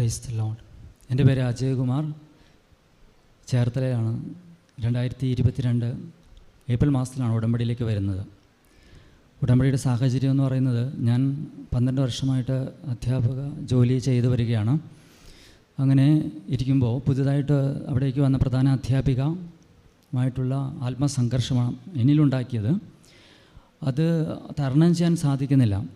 Price load എന്റെ പേര് അജയകുമാർ. ചേർത്തലയാണ് രണ്ടായിരത്തി ഇരുപത്തിരണ്ട് ഏപ്രിൽ മാസത്തിലാണ് ഉടമ്പടിയിലേക്ക് വരുന്നത്. ഉടമ്പടിയുടെ സാഹചര്യം എന്ന് പറയുന്നത് ഞാൻ പന്ത്രണ്ട് വർഷമായിട്ട് അധ്യാപക ജോലി ചെയ്തു വരികയാണ്. അങ്ങനെ ഇരിക്കുമ്പോൾ പുതുതായിട്ട് അവിടേക്ക് വന്ന പ്രധാന അധ്യാപികമായിട്ടുള്ള ആത്മസംഘർഷമാണ് എന്നിലുണ്ടാക്കിയത്. അത് തരണം ചെയ്യാൻ സാധിക്കുന്നില്ല.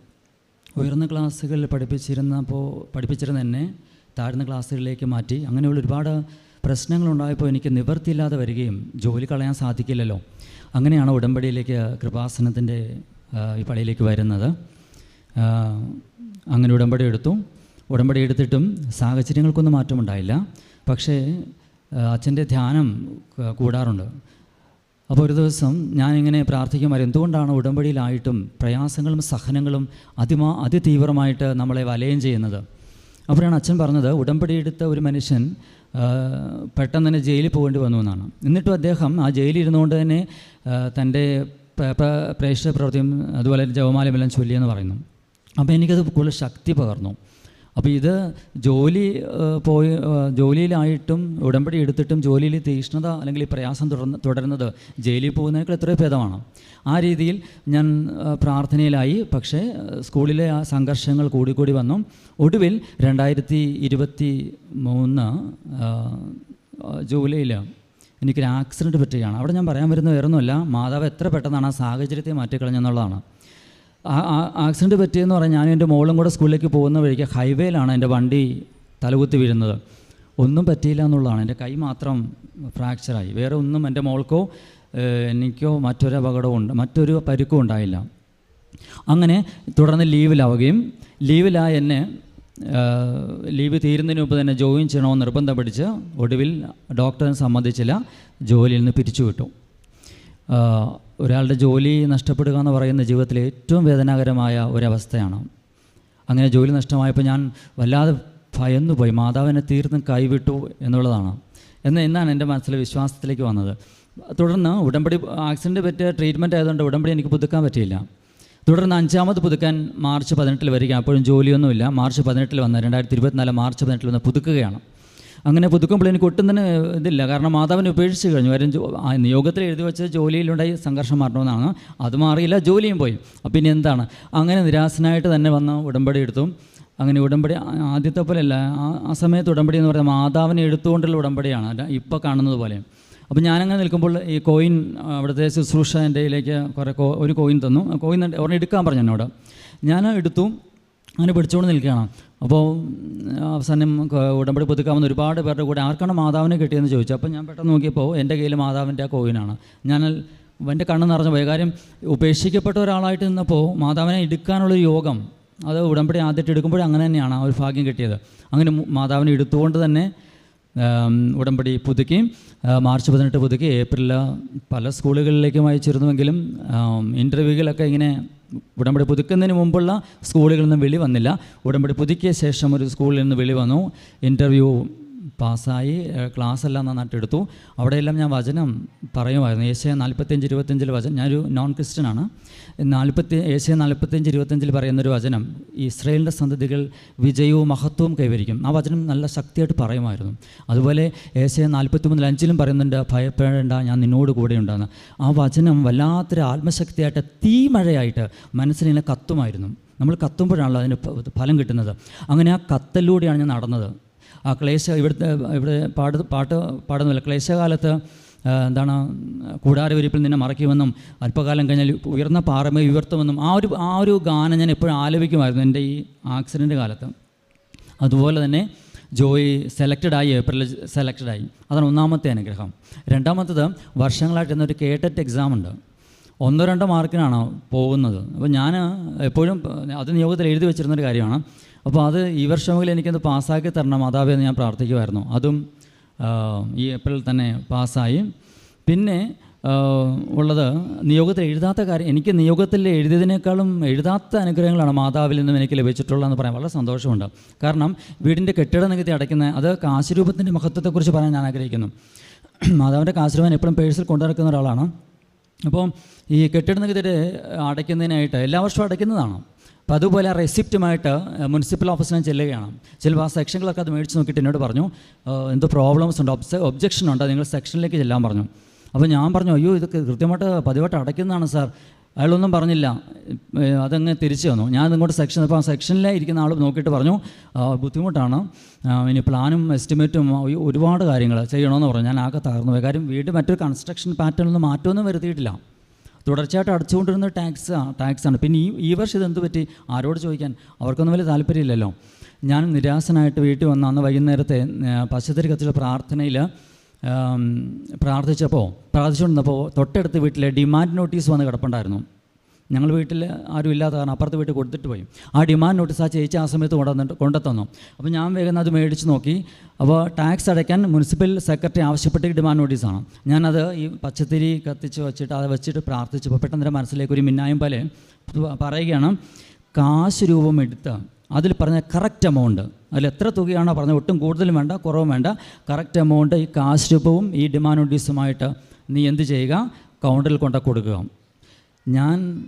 ഉയർന്ന ക്ലാസ്സുകളിൽ പഠിപ്പിച്ചിരുന്നപ്പോൾ പഠിപ്പിച്ചിരുന്ന എന്നെ താഴ്ന്ന ക്ലാസ്സുകളിലേക്ക് മാറ്റി അങ്ങനെയുള്ള ഒരുപാട് പ്രശ്നങ്ങളുണ്ടായപ്പോൾ എനിക്ക് നിവൃത്തിയില്ലാതെ വരികയും ജോലി കളയാൻ സാധിക്കില്ലല്ലോ. അങ്ങനെയാണ് ഉടമ്പടിയിലേക്ക് കൃപാസനത്തിന്റെ ഈ പള്ളിയിലേക്ക് വരുന്നത്. അങ്ങനെ ഉടമ്പടി എടുത്തു. ഉടമ്പടി എടുത്തിട്ടും സാഹചര്യങ്ങൾക്കൊന്നും മാറ്റമുണ്ടായില്ല പക്ഷേ അച്ഛന്റെ ധ്യാനം കൂടാറുണ്ട്. അപ്പോൾ ഒരു ദിവസം ഞാനിങ്ങനെ പ്രാർത്ഥിക്കുമായിരുന്നു എന്തുകൊണ്ടാണ് ഉടമ്പടിയിലായിട്ടും പ്രയാസങ്ങളും സഹനങ്ങളും അതിമാ അതിതീവ്രമായിട്ട് നമ്മളെ വലയം ചെയ്യുന്നത്? അപ്പോഴാണ് അച്ഛൻ പറഞ്ഞത് ഉടമ്പടി എടുത്ത ഒരു മനുഷ്യൻ പെട്ടെന്ന് തന്നെ ജയിലിൽ പോകേണ്ടി വന്നു എന്നാണ്. എന്നിട്ടും അദ്ദേഹം ആ ജയിലിൽ ഇരുന്നുകൊണ്ട് തന്നെ തന്റെ പ്രേക്ഷക പ്രവൃത്തിയും അതുപോലെ ജവമാലമെല്ലാം ചൊല്ലിയെന്ന് പറയുന്നു. അപ്പോൾ എനിക്കത് കൂടുതൽ ശക്തി പകർന്നു. അപ്പോൾ ഇത് ജോലി പോയി ജോലിയിലായിട്ടും ഉടമ്പടി എടുത്തിട്ടും ജോലിയിൽ തീഷ്ണത അല്ലെങ്കിൽ ഈ പ്രയാസം തുടർന്ന് തുടരുന്നത് ജയിലിൽ പോകുന്നതിനേക്കാൾ എത്രയോ ഭേദമാണ്. ആ രീതിയിൽ ഞാൻ പ്രാർത്ഥനയിലായി. പക്ഷേ സ്കൂളിലെ ആ സംഘർഷങ്ങൾ കൂടിക്കൂടി വന്നു. ഒടുവിൽ രണ്ടായിരത്തി ഇരുപത്തി മൂന്ന് ജൂലൈയിൽ എനിക്കൊരു ആക്സിഡന്റ് പറ്റുകയാണ്. അവിടെ ഞാൻ പറയാൻ വരുന്ന വേറൊന്നുമല്ല. മാതാവ് എത്ര പെട്ടെന്നാണ് ആ സാഹചര്യത്തെ മാറ്റിക്കളഞ്ഞെന്നുള്ളതാണ്. ആക്സിഡന്റ് പറ്റിയെന്ന് പറഞ്ഞാൽ ഞാനും എന്റെ മോളും കൂടെ സ്കൂളിലേക്ക് പോകുന്ന വഴിക്ക് ഹൈവേയിലാണ് എന്റെ വണ്ടി തലകുത്തി വീഴുന്നത്. ഒന്നും പറ്റിയില്ല എന്നുള്ളതാണ്. എന്റെ കൈ മാത്രം ഫ്രാക്ചറായി. വേറെ ഒന്നും എന്റെ മോൾക്കോ എനിക്കോ മറ്റൊരു അപകടവും ഉണ്ട് മറ്റൊരു പരുക്കും ഉണ്ടായില്ല. അങ്ങനെ തുടർന്ന് ലീവിലാവുകയും ലീവിലായ എന്നെ ലീവ് തീരുന്നതിന് മുമ്പ് തന്നെ ജോയിൻ ചെയ്യണമെന്ന് നിർബന്ധം പിടിച്ച് ഒടുവിൽ ഡോക്ടറിനെ സംബന്ധിച്ചില്ല ജോലിയിൽ നിന്ന് പിരിച്ചുവിട്ടു. ഒരാളുടെ ജോലി നഷ്ടപ്പെടുക എന്ന് പറയുന്ന ജീവിതത്തിലെ ഏറ്റവും വേദനാകരമായ ഒരവസ്ഥയാണ്. അങ്ങനെ ജോലി നഷ്ടമായപ്പോൾ ഞാൻ വല്ലാതെ ഭയന്നു പോയി മാതാവിനെ തീർന്നും കൈവിട്ടു എന്നുള്ളതാണ്. എന്ന് എന്നാണ് എന്റെ മനസ്സിൽ വിശ്വാസത്തിലേക്ക് വന്നത്. തുടർന്ന് ഉടമ്പടി ആക്സിഡന്റ് പറ്റിയ ട്രീറ്റ്മെന്റ് ആയതുകൊണ്ട് ഉടമ്പടി എനിക്ക് പുതുക്കാൻ പറ്റിയില്ല. തുടർന്ന് അഞ്ചാമത് പുതുക്കാൻ മാർച്ച് പതിനെട്ടിൽ വരിക അപ്പോഴും ജോലിയൊന്നുമില്ല. മാർച്ച് പതിനെട്ടിൽ വന്ന് രണ്ടായിരത്തി ഇരുപത്തിനാല് മാർച്ച് പതിനെട്ടിൽ വന്ന് പുതുക്കുകയാണ്. അങ്ങനെ പുതുക്കുമ്പോൾ എനിക്ക് ഒട്ടും തന്നെ ഇതില്ല. കാരണം മാതാവിനെ ഉപേക്ഷിച്ച് കഴിഞ്ഞു. കാര്യം നിയോഗത്തിൽ എഴുതി വെച്ച ജോലിയിലുണ്ടായി സംഘർഷം മാറണമെന്നാണ്. അത് മാറിയില്ല ജോലിയും പോയി. ഇനി എന്താണ്? അങ്ങനെ നിരാശനായിട്ട് തന്നെ വന്ന ഉടമ്പടി എടുത്തു. അങ്ങനെ ഉടമ്പടി ആദ്യത്തെ പോലെയല്ല. ആ സമയത്ത് ഉടമ്പടി എന്ന് പറയുന്നത് മാതാവിനെ എടുത്തുകൊണ്ടുള്ള ഉടമ്പടിയാണ്. അല്ല ഇപ്പോൾ കാണുന്നത് പോലെ. അപ്പോൾ ഞാനങ്ങനെ നിൽക്കുമ്പോൾ ഈ കോയിൻ അവിടുത്തെ ശുശ്രൂഷ എന്റെ കയ്യിലേക്ക് കുറേ ഒരു കോയിൻ തന്നു. കോയിൻ ഉടനെ എടുക്കാൻ പറഞ്ഞു എന്നോട്. ഞാൻ എടുത്തു. അങ്ങനെ പിടിച്ചുകൊണ്ട് നിൽക്കുകയാണ്. അപ്പോൾ അവസാനം ഉടമ്പടി പുതുക്കാവുന്ന ഒരുപാട് പേരുടെ കൂടെ ആർക്കാണ് മാതാവിനെ കിട്ടിയെന്ന് ചോദിച്ചു. അപ്പോൾ ഞാൻ പെട്ടെന്ന് നോക്കിയപ്പോൾ എന്റെ കയ്യിൽ മാതാവിന്റെ ആ കോയിനാണ്. ഞാൻ എന്റെ കണ്ണ് നിറഞ്ഞു പോയി കാര്യം ഉപേക്ഷിക്കപ്പെട്ട ഒരാളായിട്ട് നിന്നപ്പോൾ മാതാവിനെ എടുക്കാനുള്ള യോഗം അത് ഉടമ്പടി ആദ്യമായിട്ട് എടുക്കുമ്പോൾ അങ്ങനെ തന്നെയാണ് ആ ഒരു ഭാഗ്യം കിട്ടിയത്. അങ്ങനെ മാതാവിനെ എടുത്തുകൊണ്ട് തന്നെ ഉടമ്പടി പുതുക്കി മാർച്ച് പതിനെട്ട് പുതുക്കി ഏപ്രിലിൽ പല സ്കൂളുകളിലേക്കും അയച്ചിരുന്നുവെങ്കിലും ഇന്റർവ്യൂകളൊക്കെ ഇങ്ങനെ ഉടമ്പടി പുതുക്കുന്നതിന് മുമ്പുള്ള സ്കൂളുകളിൽ നിന്ന് വിളി വന്നില്ല. ഉടമ്പടി പുതുക്കിയ ശേഷം ഒരു സ്കൂളിൽ നിന്ന് വിളി വന്നു. ഇന്റർവ്യൂ പാസ്സായി ക്ലാസ് എല്ലാം നന്നായിട്ട് എടുത്തു അവിടെയെല്ലാം ഞാൻ വചനം പറയുമായിരുന്നു. ഏഷ്യ നാൽപ്പത്തഞ്ച് ഇരുപത്തഞ്ചിൽ വചനം ഞാനൊരു നോൺ ക്രിസ്ത്യനാണ് നാൽപ്പത്തി ഏഷ്യ നാൽപ്പത്തഞ്ച് ഇരുപത്തഞ്ചിൽ പറയുന്നൊരു വചനം ഇസ്രയേലിന്റെ സന്തതികൾ വിജയവും മഹത്വവും കൈവരിക്കും. ആ വചനം നല്ല ശക്തിയായിട്ട് പറയുമായിരുന്നു. അതുപോലെ ഏഷ്യ നാൽപ്പത്തി മൂന്നിൽ അഞ്ചിലും പറയുന്നുണ്ട് ഭയപ്പെടേണ്ട ഞാൻ നിന്നോട് കൂടെ ഉണ്ടാകുന്ന ആ വചനം വല്ലാത്തൊരു ആത്മശക്തിയായിട്ട് തീമഴയായിട്ട് മനസ്സിനെ കത്തുമായിരുന്നു. നമ്മൾ കത്തുമ്പോഴാണല്ലോ അതിന് ഫലം കിട്ടുന്നത്. അങ്ങനെ ആ കത്തലിലൂടെയാണ് ഞാൻ നടന്നത്. ആ ക്ലേശ ഇവിടുത്തെ ഇവിടെ പാട് പാട്ട് പാടുന്നില്ല ക്ലേശകാലത്ത് എന്താണ് കൂടാരവിരിപ്പിൽ നിന്നെ മറയ്ക്കുമെന്നും അല്പകാലം കഴിഞ്ഞാൽ ഉയർന്ന പാറമേ ഉയർത്തുമെന്നും ആ ഒരു ആ ഒരു ഗാനം ഞാൻ എപ്പോഴും ആലപിക്കുമായിരുന്നു എന്റെ ഈ ആക്സിഡന്റ് കാലത്ത്. അതുപോലെ തന്നെ ജോയി സെലക്റ്റഡ് ആയി ഏപ്രിലിൽ സെലക്റ്റഡ് ആയി അതാണ് ഒന്നാമത്തെ അനുഗ്രഹം. രണ്ടാമത്തത് വർഷങ്ങളായിട്ട് എന്നൊരു കേട്ടറ്റ് എക്സാം ഉണ്ട്. ഒന്നോ രണ്ടോ മാർക്കിനാണ് പോകുന്നത്. അപ്പോൾ ഞാൻ എപ്പോഴും അത് നിയോഗത്തിൽ എഴുതി വെച്ചിരുന്നൊരു കാര്യമാണ്. അപ്പോൾ അത് ഈ വർഷമെങ്കിലും എനിക്കത് പാസ്സാക്കി തരണം മാതാവേ എന്ന് ഞാൻ പ്രാർത്ഥിക്കുമായിരുന്നു അതും ഈ ഏപ്രിൽ തന്നെ പാസ്സായി. പിന്നെ ഉള്ളത് നിയോഗത്തിൽ എഴുതാത്ത കാര്യം എനിക്ക് നിയോഗത്തിൽ എഴുതിയതിനേക്കാളും എഴുതാത്ത അനുഗ്രഹങ്ങളാണ് മാതാവിൽ നിന്നും എനിക്ക് ലഭിച്ചിട്ടുള്ളതെന്ന് പറയാൻ വളരെ സന്തോഷമുണ്ട്. കാരണം വീടിന്റെ കെട്ടിട നികുതി അടയ്ക്കുന്ന അത് കാശുരൂപത്തിന്റെ മഹത്വത്തെക്കുറിച്ച് പറയാൻ ഞാൻ ആഗ്രഹിക്കുന്നു. മാതാവിന്റെ കാശുരൂപം എപ്പോഴും പേഴ്സിൽ കൊണ്ടുനടക്കുന്ന ഒരാളാണ്. അപ്പോൾ ഈ കെട്ടിട നികുതി അടയ്ക്കുന്നതിനായിട്ട് എല്ലാ വർഷവും അടയ്ക്കുന്നതാണ്. അപ്പോൾ അതുപോലെ ആ റെസിപ്റ്റുമായിട്ട് മുനിസിപ്പൽ ഓഫീസിൽ ഞാൻ ചെല്ലുകയാണ്. ചിലപ്പോൾ ആ സെക്ഷനുകളൊക്കെ അത് മേടിച്ച് നോക്കിയിട്ട് എന്നോട് പറഞ്ഞു "ഏഹ്, എന്തോ പ്രോബ്ലംസ് ഉണ്ട് ഒബ്സ ഒബ്ജെക്ഷൻ ഉണ്ട് നിങ്ങൾ സെക്ഷനിലേക്ക് ചെല്ലാൻ പറഞ്ഞു. അപ്പോൾ ഞാൻ പറഞ്ഞു അയ്യോ ഇത് കൃത്യമായിട്ട് പതിവായിട്ട് അടയ്ക്കുന്നതാണ് സാർ. അയാളൊന്നും പറഞ്ഞില്ല. അതങ്ങ് തിരിച്ചു വന്നു. ഞാൻ ഇങ്ങോട്ട് സെക്ഷൻ അപ്പോൾ ആ സെക്ഷനിലെ ഇരിക്കുന്ന ആൾ നോക്കിയിട്ട് പറഞ്ഞു ബുദ്ധിമുട്ടാണ്. ഇനി പ്ലാനും എസ്റ്റിമേറ്റും ഒരുപാട് കാര്യങ്ങൾ ചെയ്യണമെന്ന് പറഞ്ഞു. ഞാൻ ആകെ തകർന്നു പോയി. കാര്യം വീട് മറ്റൊരു കൺസ്ട്രക്ഷൻ പാറ്റേണിൽ മാറ്റമൊന്നും വരുത്തിയിട്ടില്ല. തുടർച്ചയായിട്ട് അടച്ചുകൊണ്ടിരുന്ന ടാക്സ് ടാക്സാണ്. പിന്നെ ഈ ഈ വർഷം ഇതെന്ത് പറ്റി? ആരോട് ചോദിക്കാൻ? അവർക്കൊന്നും വലിയ താല്പര്യമില്ലല്ലോ. ഞാൻ നിരാശനായിട്ട് വീട്ടിൽ വന്ന അന്ന് വൈകുന്നേരത്തെ പശ്ചാത്തല കത്തിലെ പ്രാർത്ഥനയിൽ പ്രാർത്ഥിച്ചപ്പോൾ പ്രാർത്ഥിച്ചുകൊണ്ടിരുന്നപ്പോൾ തൊട്ടടുത്ത് വീട്ടിലെ ഡിമാൻഡ് നോട്ടീസ് വന്ന് കിടപ്പുണ്ടായിരുന്നു. ഞങ്ങൾ വീട്ടിൽ ആരും ഇല്ലാത്ത കാരണം അപ്പുറത്ത് വീട്ടിൽ കൊടുത്തിട്ട് പോയി. ആ ഡിമാൻഡ് നോട്ടീസ് ആ ചേച്ചി ആ സമയത്ത് കൊണ്ടുവന്നിട്ട് കൊണ്ടുത്തന്നു. അപ്പോൾ ഞാൻ വേഗം അത് മേടിച്ച് നോക്കി. അപ്പോൾ ടാക്സ് അടയ്ക്കാൻ മുനിസിപ്പൽ സെക്രട്ടറി ആവശ്യപ്പെട്ട ഡിമാൻഡ് നോട്ടീസാണ് ഞാനത് ഈ പച്ചത്തിരി കത്തിച്ച് വെച്ചിട്ട് അത് വെച്ചിട്ട് പ്രാർത്ഥിച്ചപ്പോൾ പെട്ടെന്ന് എന്റെ മനസ്സിലേക്ക് ഒരു മിന്നായം പോലെ പറയുകയാണ്. കാശ് രൂപം എടുത്ത് അതിൽ പറഞ്ഞ കറക്റ്റ് എമൗണ്ട് അതിൽ എത്ര തുകയാണോ പറഞ്ഞത് ഒട്ടും കൂടുതലും വേണ്ട കുറവും വേണ്ട. കറക്റ്റ് എമൗണ്ട് ഈ കാശ് രൂപവും ഈ ഡിമാൻഡ് നോട്ടീസുമായിട്ട് നീ എന്ത് ചെയ്യുക? കൗണ്ടറിൽ കൊണ്ട കൊടുക്കുക. ഞാൻ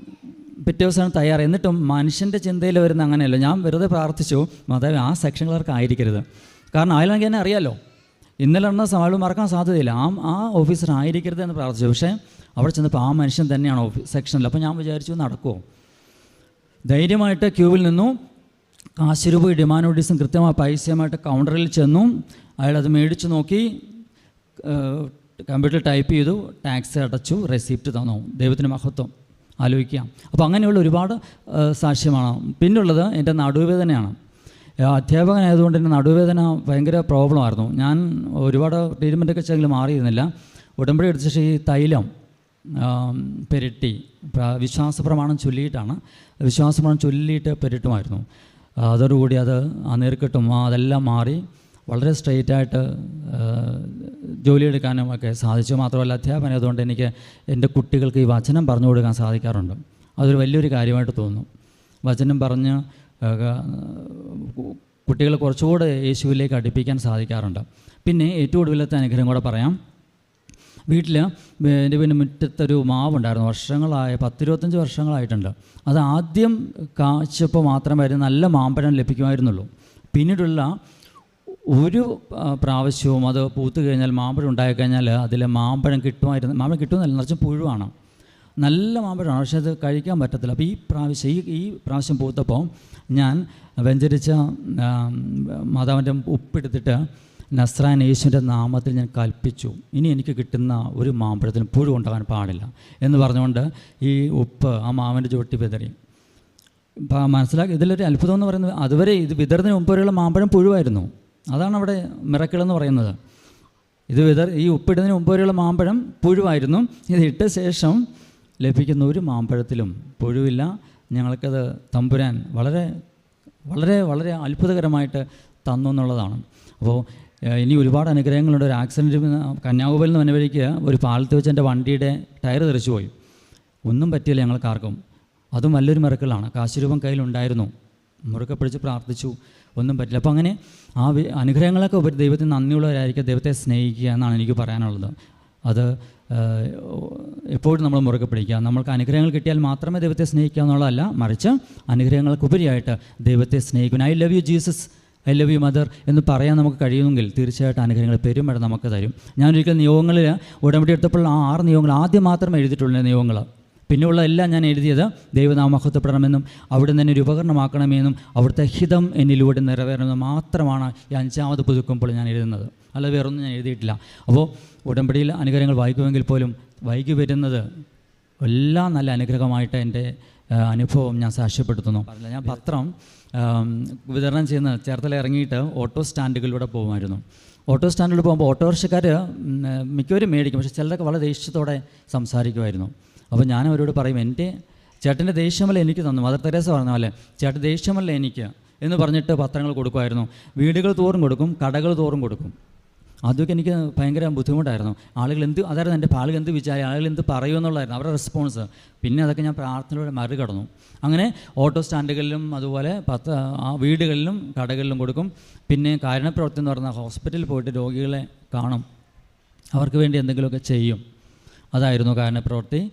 പിറ്റേ ദിവസമാണ് തയ്യാറ്. എന്നിട്ടും മനുഷ്യന്റെ ചിന്തയിൽ വരുന്ന അങ്ങനെയല്ല. ഞാൻ വെറുതെ പ്രാർത്ഥിച്ചു മാതാവ് ആ സെക്ഷനുകാർക്ക് ആയിരിക്കരുത് കാരണം അയാളെങ്കിൽ എന്നെ അറിയാമല്ലോ ഇന്നലെ നടന്ന സവാൾ മറക്കാൻ സാധ്യതയില്ല. ആ ആ ഓഫീസർ ആയിരിക്കരുത് എന്ന് പ്രാർത്ഥിച്ചു. പക്ഷേ അവിടെ ചെന്നപ്പോൾ ആ മനുഷ്യൻ തന്നെയാണ് ഓഫീസ് സെക്ഷനിൽ. അപ്പോൾ ഞാൻ വിചാരിച്ചു നടക്കുമോ ധൈര്യമായിട്ട് ക്യൂവിൽ നിന്നു. കാശ് രൂപ ഡിമാൻഡ് നോട്ടീസും കൃത്യമായ പൈസയുമായിട്ട് കൗണ്ടറിൽ ചെന്നു. അയാൾ അത് മേടിച്ച് നോക്കി. കമ്പ്യൂട്ടറിൽ ടൈപ്പ് ചെയ്തു. ടാക്സ് അടച്ചു. റെസിപ്റ്റ് തന്നു. ദൈവത്തിന് മഹത്വം. ആലോചിക്കാം. അപ്പോൾ അങ്ങനെയുള്ള ഒരുപാട് സാക്ഷ്യമാണ്. പിന്നുള്ളത് എന്റെ നടുവേദനയാണ്. അധ്യാപകനായതുകൊണ്ട് എന്റെ നടുവേദന ഭയങ്കര പ്രോബ്ലമായിരുന്നു ഞാൻ ഒരുപാട് ട്രീറ്റ്മെന്റൊക്കെ ചെയ്തെങ്കിലും മാറിയിരുന്നില്ല. ഉടമ്പടി എടുത്ത ശേഷം ഈ തൈലം പെരട്ടി വിശ്വാസ വിശ്വാസപ്രമാണം ചൊല്ലിയിട്ടാണ്. വിശ്വാസപ്രമാണം ചൊല്ലിയിട്ട് പെരട്ടുമായിരുന്നു. അതോടുകൂടി അത് ആ നീർക്കെട്ടും അതെല്ലാം മാറി വളരെ സ്ട്രെയിറ്റ് ആയിട്ട് ജോലി ജോലിയെടുക്കാനും ഒക്കെ സാധിച്ചു. മാത്രമല്ല അധ്യാപനം അതുകൊണ്ട് എനിക്ക് എന്റെ കുട്ടികൾക്ക് ഈ വചനം പറഞ്ഞു കൊടുക്കാൻ സാധിക്കാറുണ്ട്. അതൊരു വലിയൊരു കാര്യമായിട്ട് തോന്നുന്നു. വചനം പറഞ്ഞ് കുട്ടികളെ കുറച്ചുകൂടെ യേശുവിലേക്ക് അടുപ്പിക്കാൻ സാധിക്കാറുണ്ട്. പിന്നെ ഏറ്റവും ഒടുവിലത്തെ അനുഗ്രഹം കൂടെ പറയാം. വീട്ടിൽ എന്റെ പിന്നെ മുറ്റത്തൊരു മാവുണ്ടായിരുന്നു. വർഷങ്ങളായ പത്തിരുപത്തഞ്ച് വർഷങ്ങളായിട്ടുണ്ട്. അത് ആദ്യം കാഴ്ചപ്പോൾ മാത്രമായിരുന്നു നല്ല മാമ്പഴം ലഭിക്കുമായിരുന്നുള്ളൂ. പിന്നീടുള്ള ഒരു പ്രാവശ്യവും അത് പൂത്ത് കഴിഞ്ഞാൽ മാമ്പഴം ഉണ്ടായി കഴിഞ്ഞാൽ അതിൽ മാമ്പഴം കിട്ടുമായിരുന്നു. മാമ്പഴം കിട്ടുമെന്നല്ല നിറച്ച് പുഴുവാണ്. നല്ല മാമ്പഴമാണ് പക്ഷേ അത് കഴിക്കാൻ പറ്റത്തില്ല. അപ്പോൾ ഈ പ്രാവശ്യം ഈ ഈ പ്രാവശ്യം പൂത്തപ്പോൾ ഞാൻ വെഞ്ചരിച്ച മാതാവിന്റെ ഉപ്പെടുത്തിട്ട് നസ്രാൻ യേശുവിന്റെ നാമത്തിൽ ഞാൻ കൽപ്പിച്ചു. ഇനി എനിക്ക് കിട്ടുന്ന ഒരു മാമ്പഴത്തിന് പുഴു ഉണ്ടാകാൻ പാടില്ല എന്ന് പറഞ്ഞുകൊണ്ട് ഈ ഉപ്പ് ആ മാവിന്റെ ചുവട്ടി വിതറി. മനസ്സിലാക്കി ഇതിലൊരു അത്ഭുതം എന്ന് പറയുന്നത് അതുവരെ ഇത് വിതറുന്നതിന് മുമ്പ് വരെയുള്ള മാമ്പഴം പുഴുവായിരുന്നു. അതാണ് അവിടെ മിറക്കിൾ എന്ന് പറയുന്നത്. ഇത് വിതർ ഈ ഉപ്പിടുന്നതിന് മുമ്പ് വരെയുള്ള മാമ്പഴം പുഴുവായിരുന്നു. ഇത് ഇട്ട ശേഷം ലഭിക്കുന്ന ഒരു മാമ്പഴത്തിലും പുഴുവില്ല. ഞങ്ങൾക്കത് തമ്പുരാൻ വളരെ വളരെ വളരെ അത്ഭുതകരമായിട്ട് തന്നു എന്നുള്ളതാണ്. അപ്പോൾ ഇനി ഒരുപാട് അനുഗ്രഹങ്ങളുണ്ട്. ഒരു ആക്സിഡന്റ് കന്യാകുമാരിയിൽ നിന്ന് വന്നവഴിക്ക് ഒരു പാലത്ത് വെച്ച് എന്റെ വണ്ടിയുടെ ടയർ തെറിച്ചു പോയി. ഒന്നും പറ്റിയില്ല ഞങ്ങൾക്കാർക്കും. അതും നല്ലൊരു മിറക്കിളാണ്. കാശുരൂപം കയ്യിലുണ്ടായിരുന്നു. മുറുക്കെ പിടിച്ച് പ്രാർത്ഥിച്ചു. ഒന്നും പറ്റില്ല. അപ്പോൾ അങ്ങനെ ആ അനുഗ്രഹങ്ങളൊക്കെ ഉപരി ദൈവത്തിന് നന്ദിയുള്ളവരായിരിക്കും ദൈവത്തെ സ്നേഹിക്കുക എന്നാണ് എനിക്ക് പറയാനുള്ളത്. അത് എപ്പോഴും നമ്മൾ മുറുകെ പിടിക്കുക. നമ്മൾക്ക് അനുഗ്രഹങ്ങൾ കിട്ടിയാൽ മാത്രമേ ദൈവത്തെ സ്നേഹിക്കുക എന്നുള്ളതല്ല മറിച്ച് അനുഗ്രഹങ്ങൾക്കുപരിയായിട്ട് ദൈവത്തെ സ്നേഹിക്കുന്നു I love you Jesus I love you mother എന്ന് പറയാൻ നമുക്ക് കഴിയുമെങ്കിൽ തീർച്ചയായിട്ടും അനുഗ്രഹങ്ങൾ പെരുമഴ നമുക്ക് തരും. ഞാനൊരിക്കൽ നിയോഗങ്ങളിൽ ഉടമ്പടി എടുത്തപ്പോൾ ആ ആറ് നിയോഗങ്ങൾ ആദ്യം മാത്രമേ എഴുതിയിട്ടുള്ളൂ നിയോഗങ്ങൾ പിന്നെയുള്ള എല്ലാം ഞാൻ എഴുതിയത് ദൈവനാമ മഹത്വപ്പെടണമെന്നും അവിടെ തന്നെ ഒരു ഉപകരണമാക്കണമെന്നും അവിടുത്തെ ഹിതം എന്നിലൂടെ നിറവേറണമെന്നും മാത്രമാണ് ഈ അഞ്ചാമത് പുതുക്കുമ്പോൾ ഞാൻ എഴുതുന്നത്. അല്ല വേറൊന്നും ഞാൻ എഴുതിയിട്ടില്ല. അപ്പോൾ ഉടമ്പടിയിൽ അനുഗ്രഹങ്ങൾ വായിക്കുമെങ്കിൽ പോലും വൈകി വരുന്നത് എല്ലാം നല്ല അനുഗ്രഹമായിട്ട് എന്റെ അനുഭവം ഞാൻ സാക്ഷ്യപ്പെടുത്തുന്നു. ഞാൻ പത്രം വിതരണം ചെയ്യുന്ന ചേർത്തല ഇറങ്ങിയിട്ട് ഓട്ടോ സ്റ്റാൻഡുകളിലൂടെ പോകുമായിരുന്നു. ഓട്ടോ സ്റ്റാൻഡിൽ പോകുമ്പോൾ ഓട്ടോറിക്ഷക്കാർ മിക്കവരും മേടിക്കും. പക്ഷേ ചിലരൊക്കെ വളരെ ദേഷ്യത്തോടെ സംസാരിക്കുമായിരുന്നു. അപ്പോൾ ഞാൻ അവരോട് പറയും എന്റെ ചേട്ടന്റെ ദേഷ്യമല്ല എനിക്ക് തന്നു? മദർ തെരേസ പറഞ്ഞ പോലെ ചേട്ടൻ ദേഷ്യമല്ല എനിക്ക്? എന്ന് പറഞ്ഞിട്ട് പത്രങ്ങൾ കൊടുക്കുമായിരുന്നു. വീടുകൾ തോറും കൊടുക്കും കടകൾ തോറും കൊടുക്കും. അതൊക്കെ എനിക്ക് ഭയങ്കര ബുദ്ധിമുട്ടായിരുന്നു. ആളുകൾ എന്ത് അതായിരുന്നു എന്റെ ആളുകൾ എന്ത് വിചാരം ആളുകൾ എന്ത് പറയുമെന്നുള്ളതായിരുന്നു അവരുടെ റെസ്പോൺസ് പിന്നെ അതൊക്കെ ഞാൻ പ്രാർത്ഥനയോടെ മറികടന്നു. അങ്ങനെ ഓട്ടോ സ്റ്റാൻഡുകളിലും അതുപോലെ പത്ത് ആ വീടുകളിലും കടകളിലും കൊടുക്കും. പിന്നെ കാരുണ്യപ്രവർത്തി എന്ന് പറഞ്ഞാൽ ഹോസ്പിറ്റലിൽ പോയിട്ട് രോഗികളെ കാണും. അവർക്ക് വേണ്ടി എന്തെങ്കിലുമൊക്കെ ചെയ്യും. അതായിരുന്നു കാരുണ്യപ്രവൃത്തി